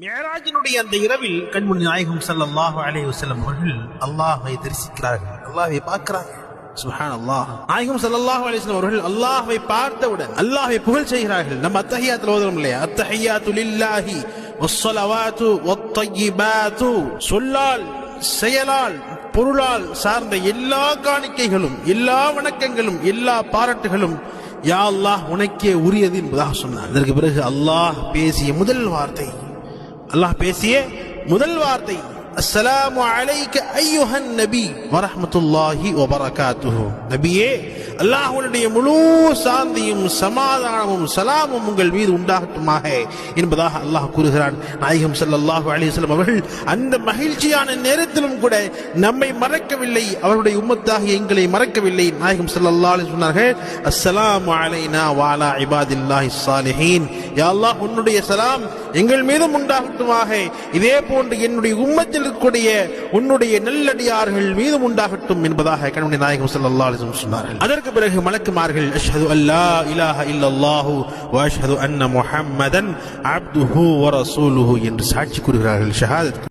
மேராஜினுடைய அந்த இரவில் கண்முன் நாயகம் ஸல்லல்லாஹு அலைஹி வஸல்லம் அவர்கள் அல்லாஹ்வை தரிசிக்கிறார்கள். அல்லாஹ்வை பார்க்கிறார்கள். சுப்ஹான் அல்லாஹ் நாயகம் ஸல்லல்லாஹு அலைஹி வஸல்லம் அவர்கள் அல்லாஹ்வை பார்த்தவுடன் அல்லாஹ்வை புகழ் செய்கிறார்கள். நம்ம அத்தஹியாத்துல ஓதுறோம் இல்லையா? அத்தஹியாத்து லில்லாஹி வஸ்ஸலவாத்து வத்தய்யிபாத்து. சொல்லால் செயலால் பொருளால் சார்ந்த எல்லா காணிக்கைகளும் எல்லா வணக்கங்களும் எல்லா பாராட்டுகளும் யா அல்லாஹ் உனக்கே உரியது என்பதாக சொன்னார். அதற்கு பிறகு அல்லாஹ் பேசிய முதல் வார்த்தை அல்லாஹ் பேசிய முதல் வார்த்தை அஸ்ஸலாமு அலைக்க ஐயுஹன் நபி வரஹமத்துல்லாஹி வபரகாத்துஹு. நபியே அல்லாஹ்வுடைய முழு சாந்தியும் சமாதானமும் சலாமும் உங்கள் மீது உண்டாகட்டுமாக என்பதாக அல்லாஹ் கூறுகிறான். நாயகம் சல்லல்லாஹு அலைஹி அவர்கள் அந்த மகிழ்ச்சியான நேரத்திலும் கூட நம்மை மறக்கவில்லை அவருடைய உம்மத்தாக எங்களை மறக்கவில்லை. நாயகம் ஸல்லல்லாஹு அலைஹி சொன்னார்கள் அஸ்ஸலாமு அலைனா வாலா இபாதில்லாஹி சாலிஹீன் யா அல்லாஹ் உன்னுடைய சலாம் எங்கள் மீதும் உண்டாகட்டுமாக. இதே போன்று என்னுடைய உம்மத்தில் இருக்கக்கூடிய உன்னுடைய நல்லடியார்கள் மீதும் உண்டாகட்டும் என்பதாக கண்மணி நாயகம் சல்லா அலிசம் சொன்னார்கள். அதற்கு பிறகு மலக்குமார்கள் அஷ்ஹது அல்லா இலாஹ இல்லல்லாஹு வ அன்ன முஹம்மதன் அப்துஹு வ ரசூலுஹு என்று சாட்சி கூறுகிறார்கள். ஷஹாதத்